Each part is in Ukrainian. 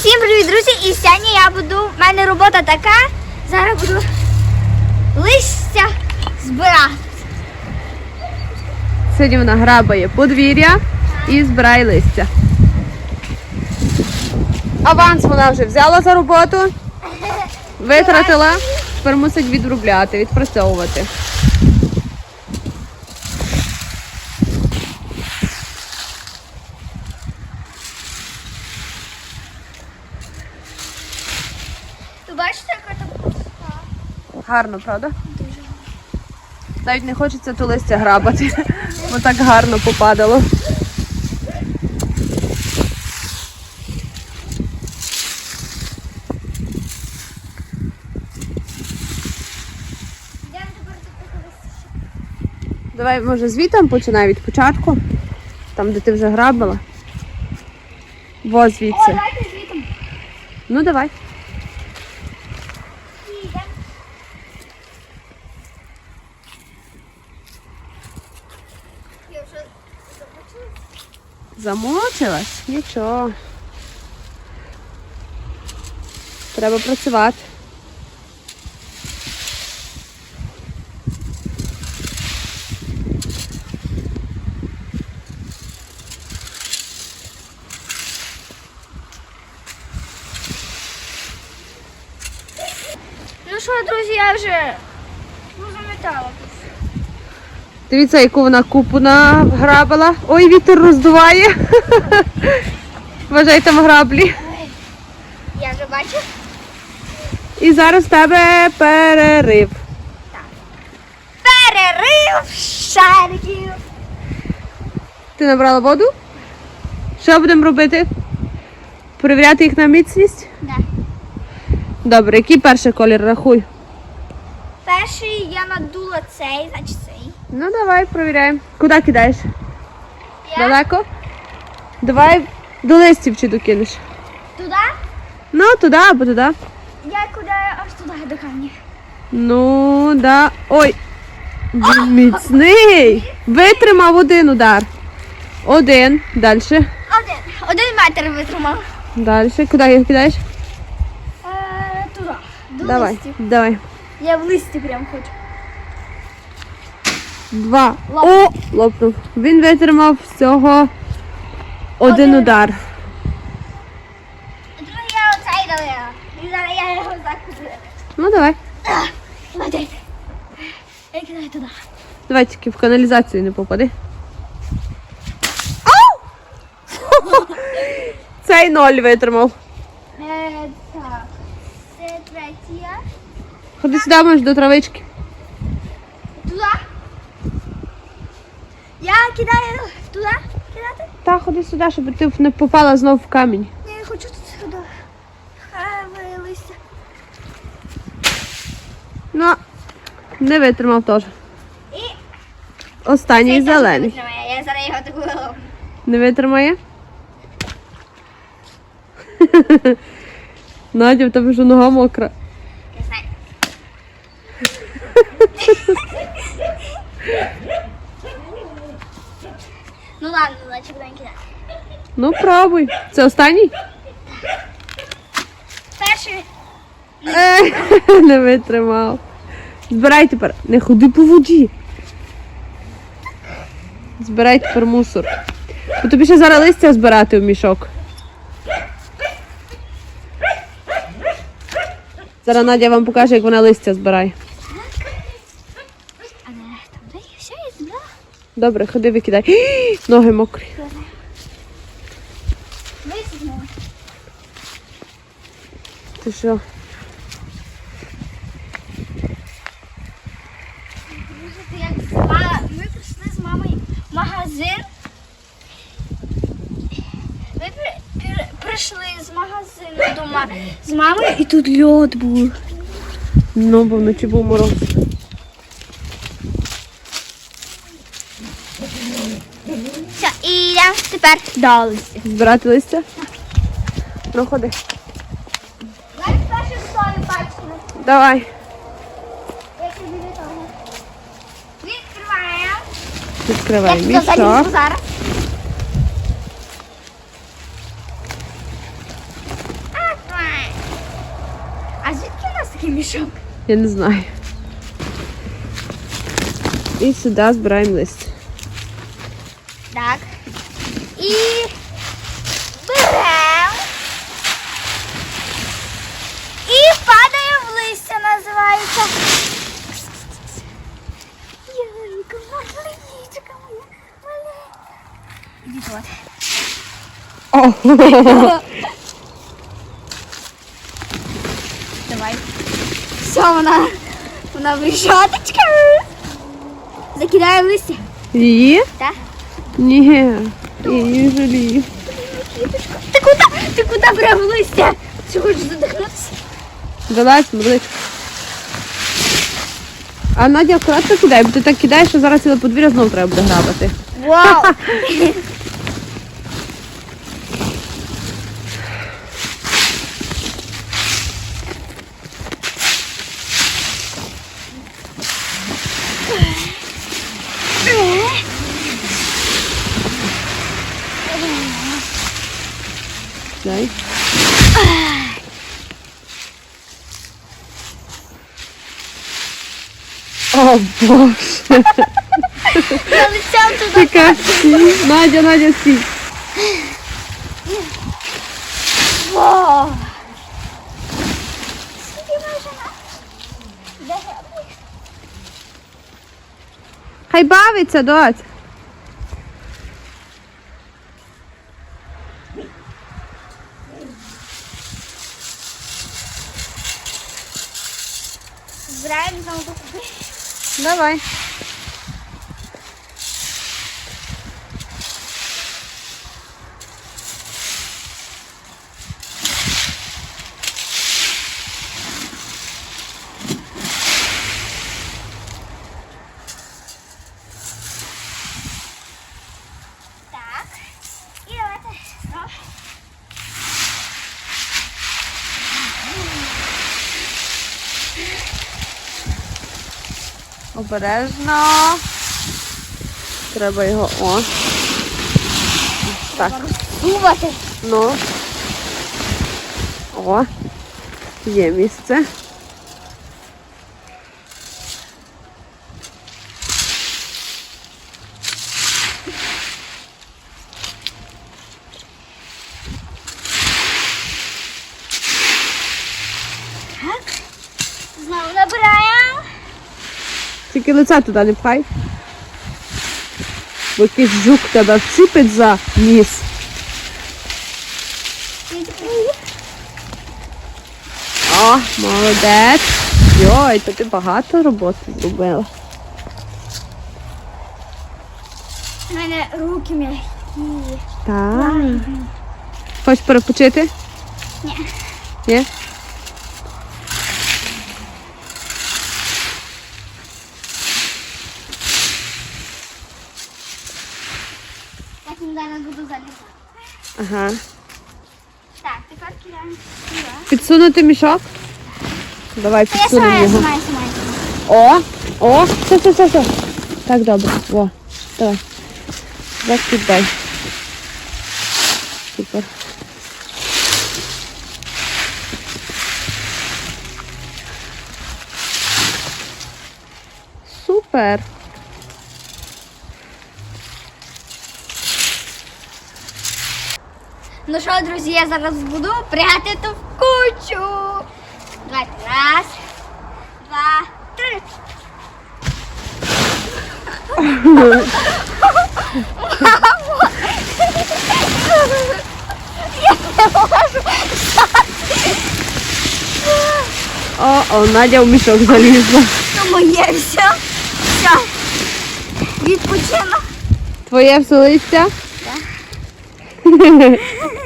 Всім привіт, друзі! І сьогодні я буду. в мене робота така. Зараз буду листя збирати. Сьогодні вона грабає подвір'я і збирає листя. Аванс вона вже взяла за роботу, витратила, тепер мусить відробляти, відпрацьовувати. Бачите, яка там краса? Гарно, правда? Дуже. Навіть не хочеться то листя грабати, бо так гарно попадало. Давай, може, звітом починай від початку, там, де ти вже грабила. Во О, звідси. давайте звітом. Ну давай. І йдемо. Я вже започала. Замочилась? Нічого. Треба працювати. Ну що, друзі, я вже ну, заметала тут. Дивіться, яку вона купу награбила. Ой, вітер роздуває. Вважай там граблі. Я вже бачу. І зараз в тебе перерив. Так. Перерив шариків. Ти набрала воду? Що будемо робити? Перевіряти їх на міцність? Да. Добре, який перший колір рахуй? Перший я надула цей, значить цей. Ну давай, перевіряємо. Куди кидаєш? Я Далеко? Давай до листів чи докинеш. туди, Ну, туди або туди. я куди аж туди до камня. Ну, да. Ой. Він міцний. Витримав один удар. Один. Далі. Один. Один метр витримав. Далі. Куди їх кидаєш? Е, туди. До Давай. листів. Давай. Я в листі прям хочу. Два. О! Лопнув. Він витримав всього один удар. Другий я оцей дала. І зараз я його закуплю. Ну давай. Я кидаю туди. Давай тільки в каналізацію не попади. Цей ноль витримав. Е, так. Це третя. Ходи сюди, можеш до травички. Туди. Я кидаю туди. Кидати? Та ходи сюди, щоб ти не попала знов в камінь. Ні, я хочу тут сюди. Хай листя. Ну, не витримав теж. І Останній теж зелений. витримає. Я зараз його таку голову. Не витримає? Надя, в тебе вже нога мокра. Я знаю. ну ладно, значить будемо кидати. Ну, пробуй. Це останній? Перший. Ей, не витримав. Збирай тепер. Не ходи по воді. Збирай тепер мусор. Бо тобі ще зараз листя збирати в мішок. Зараз Надя вам покаже, як вона листя збирає. А не там де все є земля. Добре, ходи викидай. Ноги мокрі. Ти що? Ми прийшли з мамою в магазин. Ми при- при- прийшли з магазину до ма- з мамою і тут льод був. Ну, бо вночі був мороз. тепер вдалися. Збирати листя? Проходи. Давай перше готові бачимо. Давай. Я. Відкриваємо. Відкриваємо. Я сказала, зараз. А мішок? Я не знаю. І сюди збираємо листя. Маленька. Давай. Все, вона, вона вишаточка. Закидає листя. Її? Так. Ні. Її жалію. Ти куди? Ти куди прям в листя? Чи хочеш задихнутися? Вилазь, молодець. А Надя акуратно кидай, бо ти так кидаєш, що зараз ціле подвір'я знову треба буде грабати. Вау! О, Боже. Я летям туди. Така сі. Надя, Надя, стій. Вау! Хай бавиться, доць. Давай. Так. І давайте знову. Обережно. Треба його. О. Так. Думати. Ну. О. Є місце. Знову набираємо. Тільки лице туди не пхай. Бо якийсь жук тебе вціпить за ніс. О, молодець. Йой, то ти багато роботи зробила. У мене руки м'які. Так. Хочеш перепочити? Ні. Ні? Так не зараз буду залізати. Ага. Так, тепер кидаємо сюди. Підсунути мішок? Давай Та Я підсунемо я його. сама, я сама. О, о, все, все, все, все. Так, добре. О, давай. Закидай. Супер. Супер. Ну що, друзі, я зараз буду пряти ту в кучу. Давайте. Раз, два, три. Я не можу. О, о, Надя в мішок залізла. То моє все. Все. Відпочинок. Твоє все листя?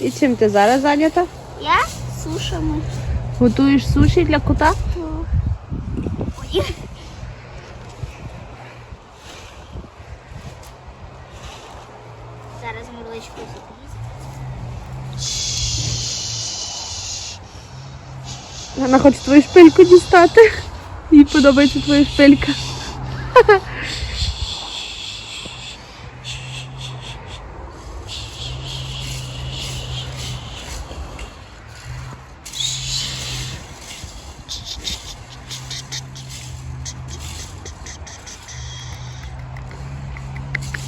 І чим ти зараз зайнята? Я сушимо. Готуєш суші для кота? Ой. Зараз мурличку запізь. Вона хоче твою шпильку дістати. Їй подобається твоя шпилька.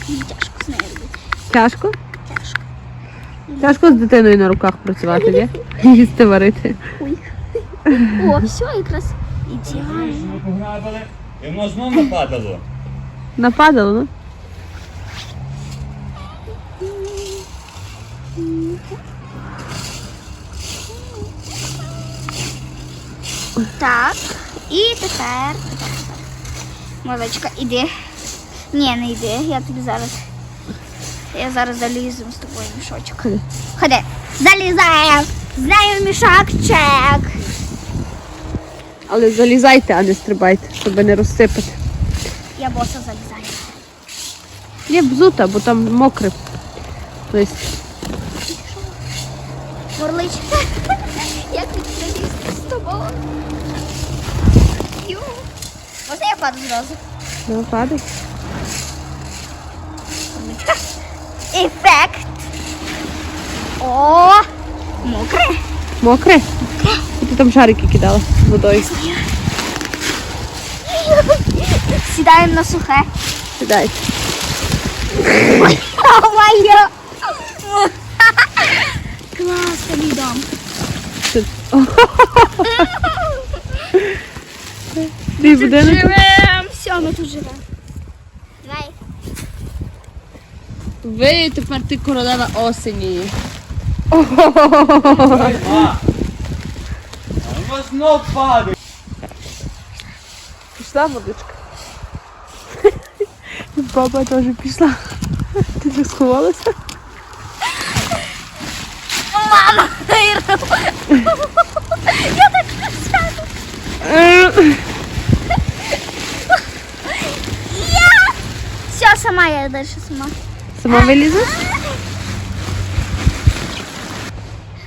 Мені тяжко з нею робити. Тяжко? Тяжко. Тяжко з дитиною на руках працювати, ні? Їсти варити. Ой. О, все, якраз ідеально. Пограбили, і воно знов нападало. Нападало, ну? Так. І тепер. Малечка, іди. Ні, не йди. Я тобі зараз. Я зараз залізу з тобою в мішочок. Ходи. Ходи. Залізаємо. З нею в мішок чек. Але залізайте, а не стрибайте, щоб не розсипати. Я боса залізаю. Ні, взута, бо там мокре. Лист. Морлич. Як тут залізти з тобою? Ю. Можна я паду зразу? Ну, падай. Ефект. О, мокре. Мокре? І ти там шарики кидала водою. Сідаємо на сухе. Сідай. О, моє. Клас, тобі дом. Ти- будинок? Живем. Все, ми тут живемо. Давай. Ви тепер ти королева осені. Воно знов падає. Пішла водичка. Баба теж пішла. Ти не сховалася? Мама. Я так сяду. Я. Все, сама я далі сама. Сама вилізеш?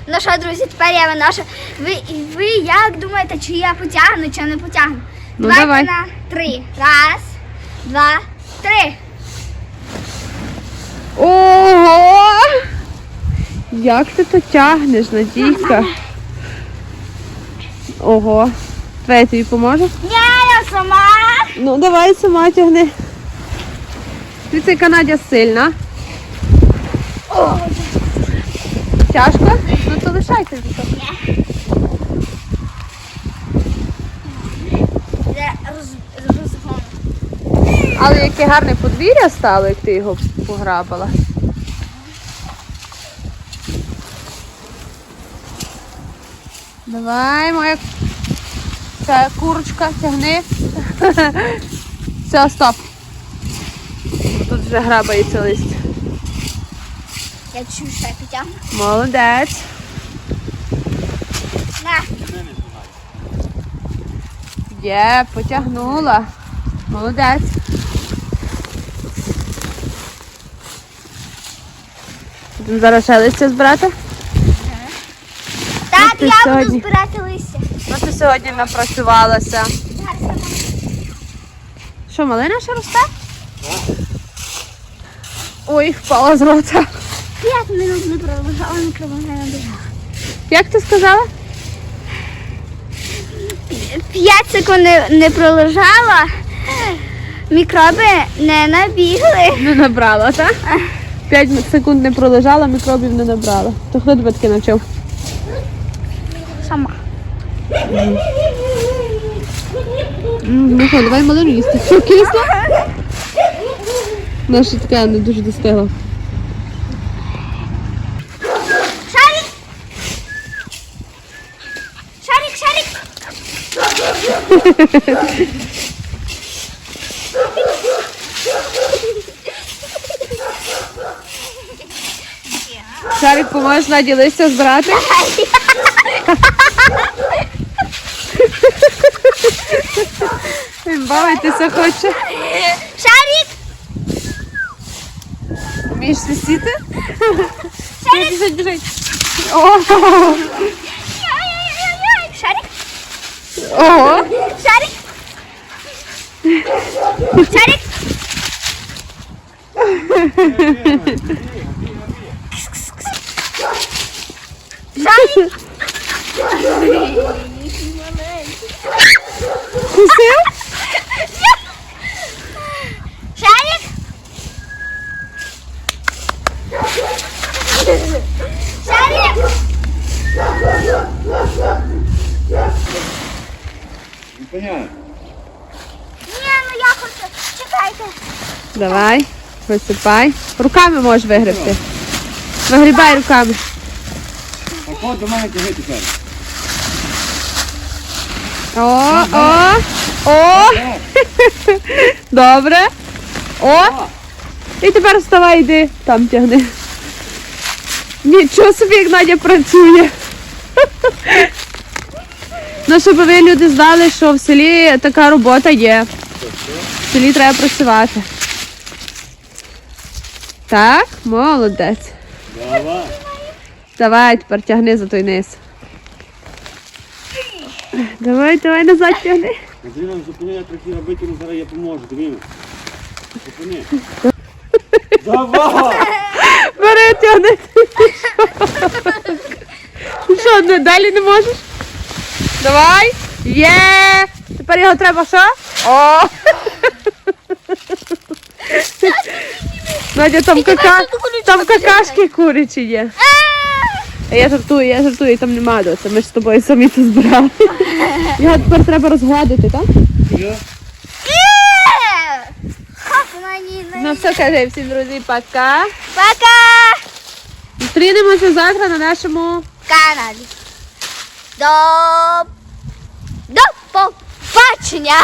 Ну що, друзі, тепер я виношу. Ви, ви як думаєте, чи я потягну, чи не потягну? Ну, Давайте давай. на три. Раз, два, три. Ого! Як ти то тягнеш, Надійка? Ого. Твоя тобі поможе? Ні, я сама. Ну, давай сама тягни. Дивіться, яка Надя сильна. Тяжко? Ну то лишайте тут. це розгон. Але яке гарне подвір'я стало, як ти його пограбила. Давай, моя ця курочка, тягни. Все, стоп. Тут вже грабається листя. Я чую, що я підтягну. Молодець. На. Є, потягнула. Молодець. Будемо зараз ще листя збирати. Так, я сьогодні? буду збирати листя. Ну ти сьогодні напрацювалася. Зараз я там. Що, малина ще росте? Ой, впала з рота. П'ять минут не пролежала, мікроволновка набігала. Як ти сказала? П'ять секунд не, не пролежала, мікроби не набігли. Не набрала, так? П'ять секунд не пролежала, мікробів не набрала. То хто тебе таки навчив? Сама. М, Ну що, давай малину їсти. Що, кисло? Наша така не дуже достигла. Шарик! Шарик, шарик! Шарик, поможеш Наді листя збирати? Він бавитися хоче. Шарик! Вмієш свисіти? Шарик! Біжить, біжить. О! Ого. Шарик! Шарик! Шарик! Кусив? Шарик! Зупиняй. Ні, ну я хочу. Чекайте. Давай, висипай. Руками можеш вигребти. Вигрібай руками. Так от до мене тяги тепер. О, о, о, добре. О, і тепер вставай, йди, там тягни. Нічого собі, як Надя працює. Ну, щоб ви люди знали, що в селі така робота є. В селі треба працювати. Так, молодець. Давай. Давай, тепер тягни за той низ. Давай, давай назад тягни. Андрій, зупини, я трохи робити, ну зараз я поможу. Диви. Зупини. Давай! Бери, тягни. Що, далі не можеш? Давай. Є. Тепер його треба що? О! Надя, там, кака... там какашки курячі є. А Я жартую, я жартую, там нема доця. Ми ж з тобою самі це збирали. Його тепер треба розгладити, так? Ну все, кажи всім друзі, пока. Пока! Зустрінемося завтра на нашому Каналі. До... До побачення!